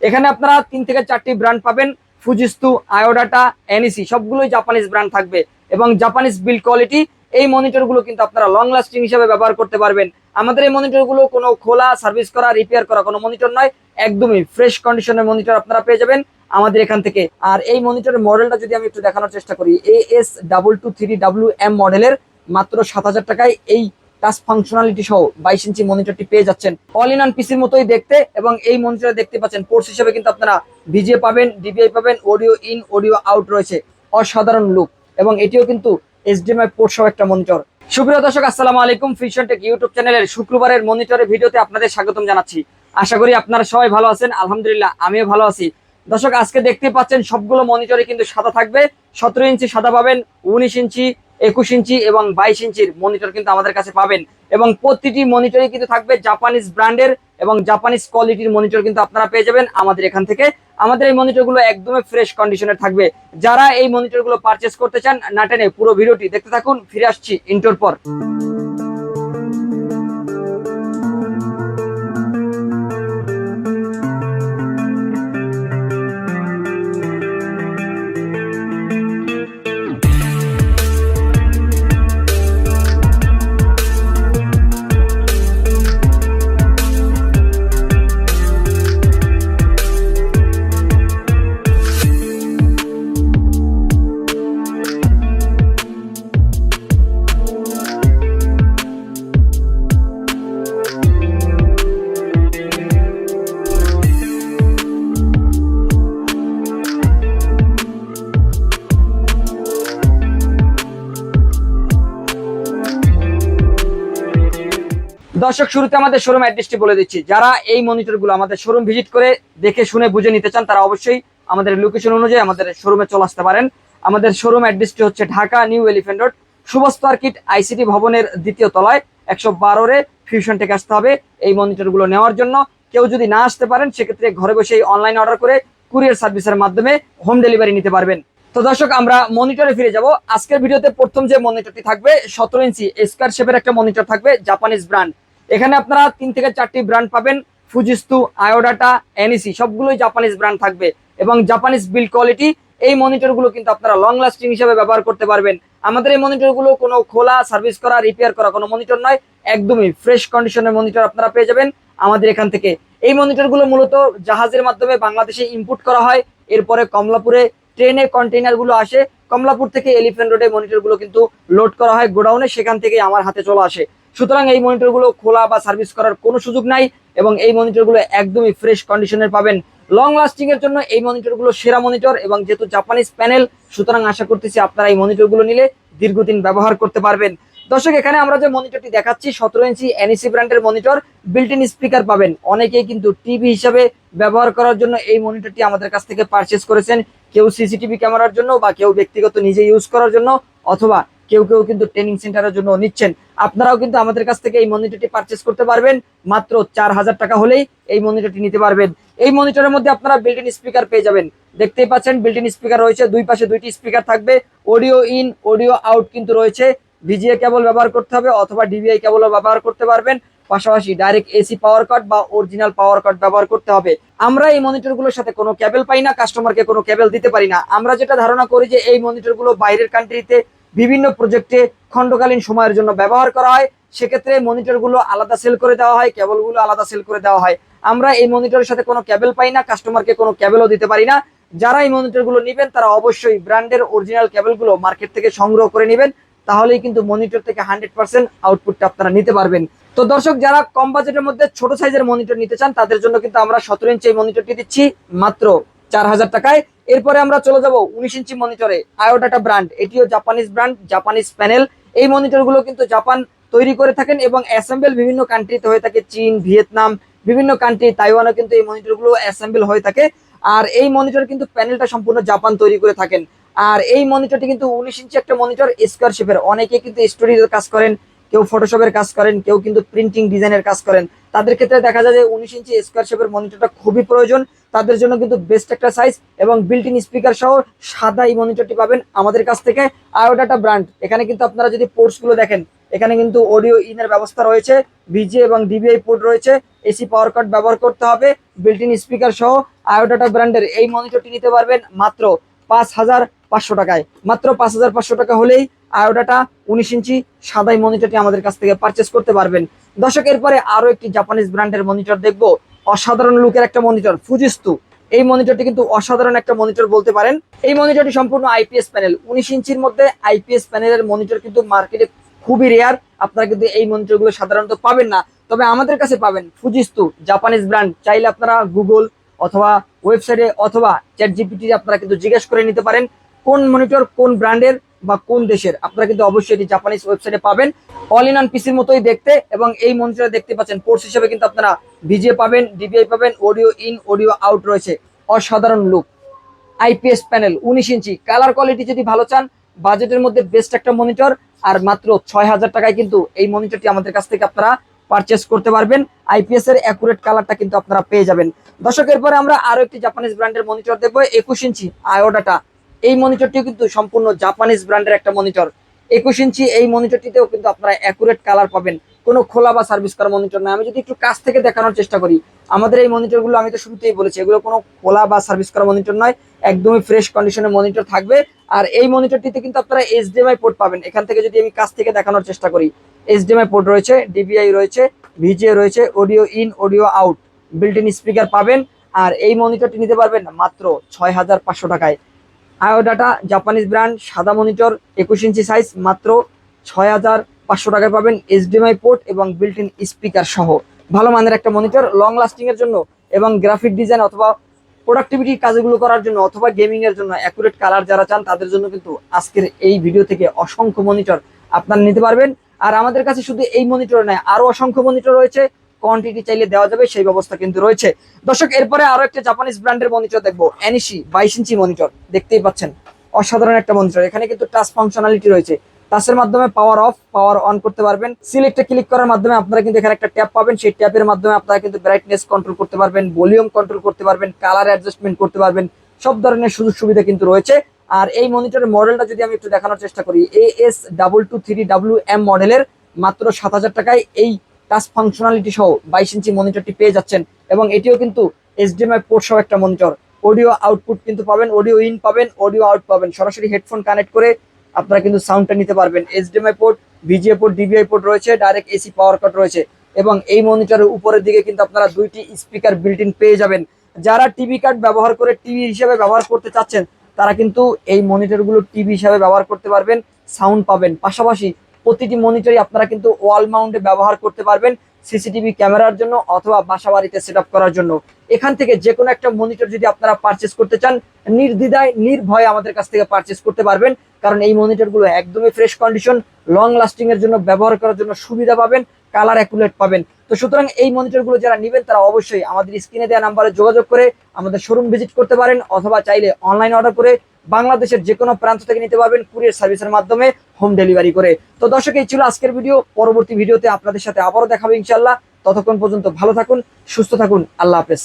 এখানে আপনারা তিন থেকে চারটি ব্র্যান্ড পাবেন ফুজিস্তু আয়োডাটা এনইসি সবগুলোই জাপানিজ ব্র্যান্ড থাকবে। এবং জাপানিজ বিল্ড কোয়ালিটি এই মনিটরগুলো কিন্তু আপনারা লং লাস্টিং হিসেবে ব্যবহার করতে পারবেন। আমাদের এই মনিটরগুলো কোনো খোলা সার্ভিস করা রিপেয়ার করা কোনো মনিটর নয়, একদমই ফ্রেশ কন্ডিশনের মনিটর আপনারা পেয়ে যাবেন আমাদের এখান থেকে। আর এই মনিটরের মডেলটা যদি আমি একটু দেখানোর চেষ্টা করি A S double two three W M মডেলের মাত্র সাত হাজার টাকায় এই টাচ ফাংশনালিটি সহ বাইশ ইঞ্চি মনিটরটি পেয়ে যাচ্ছেন। অল ইন অন পিসির মতোই দেখতে এবং এই মনিটরে দেখতে পাচ্ছেন। পোর্টস হিসেবে কিন্তু আপনারা ভিজিএ পাবেন, ডিবিআই পাবেন, অডিও ইন, অডিও আউট রয়েছে। অসাধারণ লুক এবং এটিও কিন্তু এইচডিএমআই পোর্ট সহ একটা মনিটর। সুপ্রিয় দর্শক, আসসালামু আলাইকুম। ফিউশন টেক ইউটিউব চ্যানেলের শুক্রবারের মনিটরের ভিডিওতে আপনাদের স্বাগতম জানাচ্ছি। আশা করি আপনারা সবাই ভালো আছেন। আলহামদুলিল্লাহ, আমিও ভালো আছি। দর্শক, আজকে দেখতে পাচ্ছেন সবগুলো মনিটরে কিন্তু সাদা থাকবে। সতেরো ইঞ্চি সাদা পাবেন, উনিশ ইঞ্চি একুশ ইঞ্চি এবং বাইশ ইঞ্চির মনিটর কিন্তু আমাদের কাছে পাবেন। এবং প্রতিটি মনিটরই কিন্তু থাকবে জাপানিজ ব্র্যান্ডের এবং জাপানিজ কোয়ালিটির মনিটর কিন্তু আপনারা পেয়ে যাবেন আমাদের এখান থেকে। আমাদের এই মনিটরগুলো একদমই ফ্রেশ কন্ডিশনে থাকবে। যারা এই মনিটরগুলো পারচেস করতে চান, না টেনে পুরো ভিডিওটি দেখতে থাকুন। ফিরে আসছি ইন্টোর পর। দর্শক শুরুতে আমাদের শোরুম অ্যাড্রেসটি বলে দিচ্ছি। যারা এই মনিটরগুলো আমাদের শোরুম ভিজিট করে দেখে শুনে বুঝে নিতে চান, তারা অবশ্যই আমাদের লোকেশন অনুযায়ী আমাদের শোরুমে চলে আসতে পারেন। আমাদের শোরুম অ্যাড্রেসটি হচ্ছে ঢাকা নিউ এলিফেন্ট রোড শুভস্ত আর্কিট আইসিটি ভবনের দ্বিতীয় তলায়, একশো বারোরে ফিউশন টেক আসতে হবে এই মনিটরগুলো নেওয়ার জন্য। কেউ যদি না আসতে পারেন, সেক্ষেত্রে ঘরে বসে অনলাইন অর্ডার করে কুরিয়ার সার্ভিসের মাধ্যমে হোম ডেলিভারি নিতে পারবেন। তো দর্শক, আমরা মনিটরে ফিরে যাব। আজকের ভিডিওতে প্রথম যে মনিটরটি থাকবে, সতেরো ইঞ্চি স্কোয়ার শেপের একটা মনিটর থাকবে জাপানিজ ব্র্যান্ড এখানে আপনারা তিন থেকে চারটি ব্র্যান্ড পাবেন ফুজিস্তু আয়োডাটা এনইসি সবগুলোই জাপানিজ ব্র্যান্ড থাকবে। এবং জাপানিজ বিল্ড কোয়ালিটি এই মনিটরগুলো কিন্তু আপনারা লং লাস্টিং হিসেবে ব্যবহার করতে পারবেন। আমাদের এই মনিটরগুলো কোনো খোলা সার্ভিস করা রিপেয়ার করা কোনো মনিটর নয়, একদমই ফ্রেশ কন্ডিশনের মনিটর আপনারা পেয়ে যাবেন আমাদের এখান থেকে। এই মনিটরগুলো মূলত জাহাজের মাধ্যমে বাংলাদেশে ইম্পোর্ট করা হয়, এরপরে কমলাপুরে ট্রেনে কন্টেইনারগুলো আসে, কমলাপুর থেকে এলিফ্যান্ট রোডে মনিটরগুলো কিন্তু লোড করা হয়, গোডাউনে সেখান থেকে আমার হাতে চলে আসে। সুতরাং এই মনিটরগুলো খোলা বা সার্ভিস করার কোনো সুযোগ নাই এবং এই মনিটরগুলো একদমই ফ্রেশ কন্ডিশনের পাবেন। লং লাস্টিং এর জন্য এই মনিটরগুলো সেরা মনিটর এবং যেহেতু জাপানিজ প্যানেল, সুতরাং আশা করতেছি আপনারা এই মনিটরগুলো নিলে দীর্ঘদিন ব্যবহার করতে পারবেন। দর্শক, এখানে আমরা যে মনিটরটি দেখাচ্ছি, সতেরো ইঞ্চি এনইসি ব্র্যান্ডের মনিটর বিল্ট ইন স্পিকার পাবেন। অনেকেই কিন্তু টিভি হিসাবে ব্যবহার করার জন্য এই মনিটরটি আমাদের কাছ থেকে পারচেস করেছেন। কেউ সিসিটিভি ক্যামেরার জন্য বা কেউ ব্যক্তিগত নিজে ইউজ করার জন্য অথবা কেউ কেউ কিন্তু ট্রেনিং সেন্টারের জন্য নিচ্ছেন। আপনারাও কিন্তু আমাদের কাছ থেকে এই মনিটরটি পারচেস করতে পারবেন। মাত্র চার হাজার টাকা হলেই এই মনিটরটি নিতে পারবেন। এই মনিটরের মধ্যে আপনারা ইন স্পিকার পেয়ে যাবেন। দেখতেই পাচ্ছেন ইন স্পিকার রয়েছে, দুই পাশে দুইটি স্পিকার থাকবে। অডিও ইন অডিও আউট কিন্তু রয়েছে। ভিজিএ কেবল ব্যবহার করতে হবে অথবা ডিভিআই কেবলও ব্যবহার করতে পারবেন। পাশাপাশি ডাইরেক্ট এসি পাওয়ার কাট বা অরিজিনাল পাওয়ার কাট ব্যবহার করতে হবে। আমরা এই মনিটরগুলোর সাথে কোনো কেবল পাই না কাস্টমারকে কোনো কেবল দিতে পারি না। আমরা যেটা ধারণা করি যে এই মনিটরগুলো বাইরের কান্ট্রিতে বিভিন্ন প্রজেক্টে খণ্ডকালীন সময়ের জন্য ব্যবহার করা হয়। সেক্ষেত্রে মনিটরগুলো আলাদা সেল করে দেওয়া হয়, কেবলগুলো আলাদা সেল করে দেওয়া হয়। আমরা এই মনিটরের সাথে কোনো কেবল পাই না কাস্টমারকে কোনো কেবলও দিতে পারি না। যারা এই মনিটরগুলো নেবেন, তারা অবশ্যই ব্র্যান্ডের অরিজিনাল কেবলগুলো মার্কেট থেকে সংগ্রহ করে নেবেন। তাহলেই কিন্তু মনিটর থেকে হান্ড্রেড পার্সেন্ট আউটপুটটা আপনারা নিতে পারবেন। তো দর্শক, যারা কম বাজেটের মধ্যে ছোট সাইজের মনিটর নিতে চান, তাদের জন্য কিন্তু আমরা সতেরো ইঞ্চি এই মনিটরটি দিচ্ছি মাত্র চার হাজার টাকায়। এরপরে আমরা চলে যাব উনিশ ইঞ্চি মনিটরে আয়োডাটা ব্র্যান্ড এটিও জাপানিজ ব্র্যান্ড জাপানিজ প্যানেল এই মনিটরগুলো কিন্তু জাপান তৈরি করে থাকেন এবং অ্যাসেম্বল বিভিন্ন কান্ট্রিতে হয়ে থাকে, চীন, ভিয়েতনাম, বিভিন্ন কান্ট্রি তাইওয়ানও কিন্তু এই মনিটরগুলো অ্যাসেম্বল হয়ে থাকে। আর এই মনিটর কিন্তু প্যানেলটা সম্পূর্ণ জাপান তৈরি করে থাকেন। আর এই মনিটরটি কিন্তু উনিশ ইঞ্চি একটা মনিটর স্কোয়ার শেপের অনেকে কিন্তু স্টোরিজের কাজ করেন কেউ ফটোশপের কাজ করেন, কেউ কিন্তু প্রিন্টিং ডিজাইনের কাজ করেন। তাদের ক্ষেত্রে দেখা যায় যে উনিশ ইঞ্চি স্কোয়ার শেপের মনিটরটা খুবই প্রয়োজন। তাদের জন্য কিন্তু বেস্ট একটা সাইজ এবং বিল্ট ইন স্পিকার সহ সাদা এই মনিটরটি পাবেন আমাদের কাছ থেকে। আয়োডাটা ব্র্যান্ড এখানে কিন্তু আপনারা যদি পোর্টসগুলো দেখেন, এখানে কিন্তু অডিও ইনের ব্যবস্থা রয়েছে ভিজে এবং ডিবিআই পোর্ট রয়েছে এসি পাওয়ার কাট ব্যবহার করতে হবে বিল্ট ইন স্পিকার সহ আয়োডাটা ব্র্যান্ডের এই মনিটরটি নিতে পারবেন। মাত্র পাঁচ হাজার পাঁচশো টাকায়। মাত্র পাঁচ হাজার পাঁচশো টাকা হলেই আয়োডাটা উনিশ ইঞ্চি সাদাই মনিটরটি আমাদের কাছ থেকে পারচেস করতে পারবেন। দর্শক, এরপরে আরও একটি জাপানিজ ব্র্যান্ডের মনিটর দেখব। অসাধারণ লুকের একটা মনিটর ফুজিস্তু এই মনিটরটি কিন্তু অসাধারণ একটা মনিটর বলতে পারেন। এই মনিটরটি সম্পূর্ণ আইপিএস প্যানেল উনিশ ইঞ্চির মধ্যে আইপিএস প্যানেলের মনিটর কিন্তু মার্কেটে খুবই রেয়ার আপনারা কিন্তু এই মনিটরগুলো সাধারণত পাবেন না। তবে আমাদের কাছে পাবেন ফুজিস্তু জাপানিজ ব্র্যান্ড চাইলে আপনারা গুগল অথবা ওয়েবসাইটে অথবা চ্যাট জিপিটি আপনারা কিন্তু জিজ্ঞেস করে নিতে পারেন কোন মনিটর কোন ব্র্যান্ডের বা কোন দেশের। আপনারা কিন্তু অবশ্যই এটি জাপানিজ ওয়েবসাইটে পাবেন। অল ইন অন পিসির মতোই দেখতে এবং এই মনিটরে দেখতে পাচ্ছেন। পোর্টস হিসেবে কিন্তু আপনারা ভিজিএ পাবেন ডিবিআই পাবেন অডিও ইন অডিও আউট রয়েছে। অসাধারণ লুক আইপিএস প্যানেল উনিশ ইঞ্চি। কালার কোয়ালিটি যদি ভালো চান বাজেটের মধ্যে বেস্ট একটা মনিটর আর মাত্র ছয় হাজার টাকায় কিন্তু এই মনিটরটি আমাদের কাছ থেকে আপনারা পারচেস করতে পারবেন। আইপিএস এর অ্যাকুরেট কালারটা কিন্তু আপনারা পেয়ে যাবেন। দর্শকের পরে আমরা আরও একটি জাপানিজ ব্র্যান্ডের মনিটর দেখব। একুশ ইঞ্চি আয়োডাটা এই মনিটরটিও কিন্তু সম্পূর্ণ জাপানিজ ব্র্যান্ডের একটা মনিটর একুশ ইঞ্চি এই মনিটরটিতেও কিন্তু আপনারা অ্যাকুরেট কালার পাবেন। কোনো খোলা বা সার্ভিস করা মনিটর নয়। আমি যদি একটু কাছ থেকে দেখানোর চেষ্টা করি। আমাদের এই মনিটরগুলো আমি তো শুরুতেই বলেছি, এগুলো কোনো খোলা বা সার্ভিস করা মনিটর নয়। একদমই ফ্রেশ কন্ডিশনের মনিটর থাকবে। আর এই মনিটরটিতে কিন্তু আপনারা এইচডিএমআই পোর্ট পাবেন। এখান থেকে যদি আমি কাছ থেকে দেখানোর চেষ্টা করি এইচডিএমআই পোর্ট রয়েছে ডিবিআই রয়েছে ভিজিএ রয়েছে audio in audio out built in speaker পাবেন। আর এই মনিটরটি নিতে পারবেন মাত্র ছয় হাজার পাঁচশো টাকায়। আয়োডাটা জাপানিজ ব্র্যান্ড সাদা মনিটর একুশ ইঞ্চি সাইজ মাত্র ছয় হাজার পাঁচশো টাকায় পাবেন এইচডিএমআই পোর্ট এবং বিল্ট ইন স্পিকার সহ। ভালো মানের একটা মনিটর লং লাস্টিং এর জন্য এবং গ্রাফিক ডিজাইন অথবা প্রোডাক্টিভিটি কাজগুলো করার জন্য অথবা গেমিং এর জন্য অ্যাকুরেট কালার যারা চান, তাদের জন্য কিন্তু আজকের এই ভিডিও থেকে অসংখ্য মনিটর আপনারা নিতে পারবেন। আর আমাদের কাছে শুধু এই মনিটর নয়, আরও অসংখ্য মনিটর রয়েছে। কোয়ান্টিটি চাইলে দেওয়া যাবে, সেই ব্যবস্থা কিন্তু রয়েছে। দর্শক, এরপরে আরও একটা জাপানিজ ব্র্যান্ডের মনিটর দেখব অ্যানিসি বাইশ ইঞ্চি মনিটর দেখতেই পাচ্ছেন, অসাধারণ একটা মনিটর এখানে কিন্তু টাচ ফাংশনালিটি রয়েছে। টাচের মাধ্যমে পাওয়ার অফ পাওয়ার অন করতে পারবেন। সিলেক্টে ক্লিক করার মাধ্যমে আপনারা কিন্তু এখানে একটা ট্যাপ পাবেন। সেই ট্যাপের মাধ্যমে আপনারা কিন্তু ব্রাইটনেস কন্ট্রোল করতে পারবেন ভলিউম কন্ট্রোল করতে পারবেন কালার অ্যাডজাস্টমেন্ট করতে পারবেন, সব ধরনের সুযোগ সুবিধা কিন্তু রয়েছে। আর এই মনিটরের মডেলটা যদি আমি একটু দেখানোর চেষ্টা করি A S double two three W M মডেলের মাত্র সাত হাজার টাকায় এই টাচ ফাংশনালিটি সহ বাইশ ইঞ্চি মনিটরটি পেয়ে যাচ্ছেন। এবং এটিও কিন্তু এইচডিএমআই পোর্ট সহ একটা মনিটর অডিও আউটপুট কিন্তু পাবেন অডিও ইন পাবেন অডিও আউট পাবেন। সরাসরি হেডফোন কানেক্ট করে আপনারা কিন্তু সাউন্ডটা নিতে পারবেন। HDMI port VGA port DVI port রয়েছে ডাইরেক্ট এসি পাওয়ার কাট রয়েছে এবং এই মনিটরের উপরের দিকে কিন্তু আপনারা দুইটি স্পিকার বিল্ট ইন পেয়ে যাবেন। যারা টিভি কার্ড ব্যবহার করে টিভি হিসেবে ব্যবহার করতে চাচ্ছেন, তারা কিন্তু এই মনিটরগুলো টিভি হিসাবে ব্যবহার করতে পারবেন সাউন্ড পাবেন। পাশাপাশি প্রতিটি মনিটরই আপনারা কিন্তু ওয়াল মাউন্টে ব্যবহার করতে পারবেন। সিসিটিভি ক্যামেরার জন্য অথবা বাসা বাড়িতে সেট করার জন্য। এখান থেকে যে কোনো একটা মনিটর যদি আপনারা পারচেস করতে চান, নির্দ্বিধায়, নির্ভয়ে আমাদের কাছ থেকে পারচেস করতে পারবেন। কারণ এই মনিটরগুলো একদমই ফ্রেশ কন্ডিশন লং লাস্টিং এর জন্য ব্যবহার করার জন্য সুবিধা পাবেন কালার অ্যাকুলেট পাবেন। তো সুতরাং এই মনিটরগুলো যারা নেবেন, তারা অবশ্যই আমাদের স্ক্রিনে দেওয়া নাম্বারে যোগাযোগ করে আমাদের শোরুম ভিজিট করতে পারেন, অথবা চাইলে অনলাইন অর্ডার করে বাংলাদেশের যে কোনো প্রান্ত থেকে নিতে পারবেন কুরিয়ার সার্ভিসের মাধ্যমে হোম ডেলিভারি করে। তো দর্শক, এই ছিল আজকের ভিডিও। পরবর্তী ভিডিওতে আপনাদের সাথে আবারও দেখাবো ইনশাল্লাহ ততক্ষণ পর্যন্ত ভালো থাকুন, সুস্থ থাকুন। আল্লাহ হাফেজ।